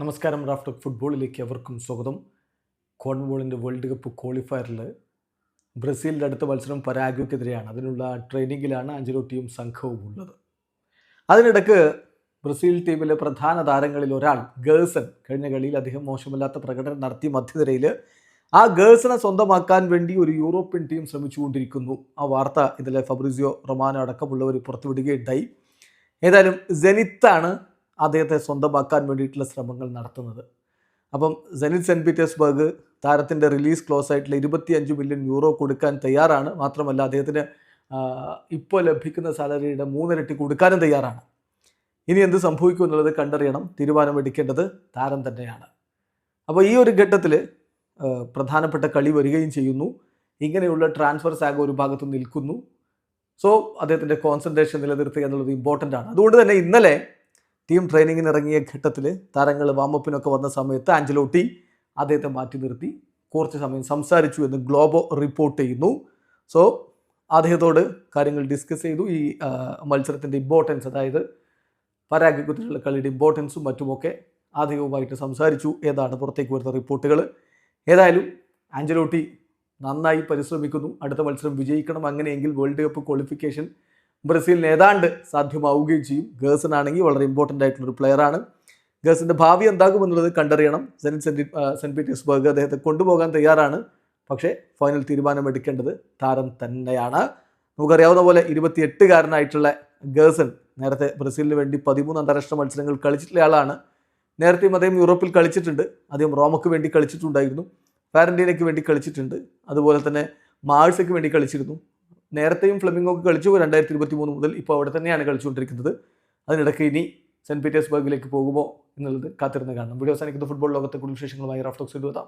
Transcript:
നമസ്കാരം റാഫ്റ്റർ ഫുട്ബോളിലേക്ക് അവർക്കും സ്വാഗതം. കോൺബോളിന്റെ വേൾഡ് കപ്പ് ക്വാളിഫയറിൽ ബ്രസീലിന്റെ അടുത്ത മത്സരം പരാഗ്വയ്ക്കെതിരെയാണ് അതിനുള്ള ട്രെയിനിങ്ങിലാണ് അഞ്ചലോട്ടിയും സംഘവും ഉള്ളത്. അതിനിടക്ക് ബ്രസീൽ ടീമിലെ പ്രധാന താരങ്ങളിൽ ഒരാൾ ഗേഴ്സൺ കഴിഞ്ഞ കളിയിൽ അദ്ദേഹം മോശമല്ലാത്ത പ്രകടനം നടത്തി മധ്യനിരയിൽ. ആ ഗേഴ്സനെ സ്വന്തമാക്കാൻ വേണ്ടി ഒരു യൂറോപ്യൻ ടീം ശ്രമിച്ചുകൊണ്ടിരിക്കുന്നു. ആ വാർത്ത ഇതിലെ ഫബ്രിസിയോ റൊമാനോ അടക്കമുള്ളവർ പുറത്തുവിടുകയുണ്ടായി. ഏതായാലും ജെനിത്താണ് അദ്ദേഹത്തെ സ്വന്തമാക്കാൻ വേണ്ടിയിട്ടുള്ള ശ്രമങ്ങൾ നടത്തുന്നത്. അപ്പം സെനിറ്റ് സെന്റ് പീറ്റേഴ്സ്ബർഗ് താരത്തിന്റെ റിലീസ് ക്ലോസ് ആയിട്ടുള്ള ഇരുപത്തിയഞ്ച് മില്യൺ യൂറോ കൊടുക്കാൻ തയ്യാറാണ്. മാത്രമല്ല അദ്ദേഹത്തിന് ഇപ്പോൾ ലഭിക്കുന്ന സാലറിയുടെ മൂന്നിരട്ടി കൊടുക്കാനും തയ്യാറാണ്. ഇനി എന്ത് സംഭവിക്കും എന്നുള്ളത് കണ്ടറിയണം. തീരുമാനമെടുക്കേണ്ടത് താരം തന്നെയാണ്. അപ്പോൾ ഈ ഒരു ഘട്ടത്തിൽ പ്രധാനപ്പെട്ട കളി വരികയും ചെയ്യുന്നു. ഇങ്ങനെയുള്ള ട്രാൻസ്ഫർ സാഗ് ഒരു ഭാഗത്ത് നിൽക്കുന്നു. സോ അദ്ദേഹത്തിന്റെ കോൺസെൻട്രേഷൻ നിലനിർത്തുക എന്നുള്ളത് ഇമ്പോർട്ടന്റ് ആണ്. അതുകൊണ്ട് തന്നെ ഇന്നലെ ടീം ട്രെയിനിങ്ങിന് ഇറങ്ങിയ ഘട്ടത്തിൽ താരങ്ങൾ വാമപ്പിനൊക്കെ വന്ന സമയത്ത് ആഞ്ചലോട്ടി അദ്ദേഹത്തെ മാറ്റി നിർത്തി. കുറച്ച് സമയം സംസാരിച്ചു എന്ന് ഗ്ലോബോ റിപ്പോർട്ട് ചെയ്യുന്നു. സോ അദ്ദേഹത്തോട് കാര്യങ്ങൾ ഡിസ്കസ് ചെയ്തു. ഈ മത്സരത്തിന്റെ ഇമ്പോർട്ടൻസ് അതായത് പരാഗ്യക്കുത്തിലുള്ള കളിയുടെ ഇമ്പോർട്ടൻസും മറ്റുമൊക്കെ അദ്ദേഹവുമായിട്ട് സംസാരിച്ചു ഏതാണ് പുറത്തേക്ക് വരുന്ന റിപ്പോർട്ടുകൾ ഏതായാലും ആഞ്ചലോട്ടി നന്നായി പരിശ്രമിക്കുന്നു. അടുത്ത മത്സരം വിജയിക്കണം. അങ്ങനെയെങ്കിൽ വേൾഡ് കപ്പ് ക്വാളിഫിക്കേഷൻ ബ്രസീലിന് ഏതാണ്ട് സാധ്യമാവുകയും ചെയ്യും. ഗേഴ്സൺ ആണെങ്കിൽ വളരെ ഇമ്പോർട്ടന്റ് ആയിട്ടുള്ള ഒരു പ്ലെയറാണ് ഗേഴ്സിന്റെ ഭാവി എന്താകുമെന്നുള്ളത് കണ്ടറിയണം. സെന്റ് സെന്റ് സെന്റ് പീറ്റേഴ്സ്ബർഗ് അദ്ദേഹത്തെ കൊണ്ടുപോകാൻ തയ്യാറാണ്. പക്ഷേ ഫൈനൽ തീരുമാനം എടുക്കേണ്ടത് താരം തന്നെയാണ്. നമുക്കറിയാവുന്ന പോലെ ഇരുപത്തിയെട്ടുകാരനായിട്ടുള്ള ഗേഴ്സൺ നേരത്തെ ബ്രസീലിന് വേണ്ടി പതിമൂന്ന് അന്താരാഷ്ട്ര മത്സരങ്ങൾ കളിച്ചിട്ടുള്ള ആളാണ്. നേരത്തെയും അദ്ദേഹം യൂറോപ്പിൽ കളിച്ചിട്ടുണ്ട്. അദ്ദേഹം റോമക്ക് വേണ്ടി കളിച്ചിട്ടുണ്ടായിരുന്നു. ഫാരന്റീനയ്ക്ക് വേണ്ടി കളിച്ചിട്ടുണ്ട്. അതുപോലെ തന്നെ മാഴ്സയ്ക്ക് വേണ്ടി കളിച്ചിരുന്നു. നേരത്തെയും ഫ്ലെമിംഗോക്ക് കളിച്ചു രണ്ടായിരത്തി ഇരുപത്തി മൂന്ന് മുതൽ ഇപ്പോൾ അവിടെ തന്നെയാണ് കളിച്ചുകൊണ്ടിരിക്കുന്നത്. അതിനിടയ്ക്ക് ഇനി സെന്റ് പീറ്റേഴ്സ്ബർഗിലേക്ക് പോകുമോ എന്നുള്ളത് കാത്തിരുന്ന് കാണണം. വീഡിയോ അവസാനിക്കുന്ന ഫുട്ബോൾ ലോകത്തെ കൂടുതൽ വിശേഷങ്ങളുമായി റഫ്റ്റോക്സ് എഴുതാം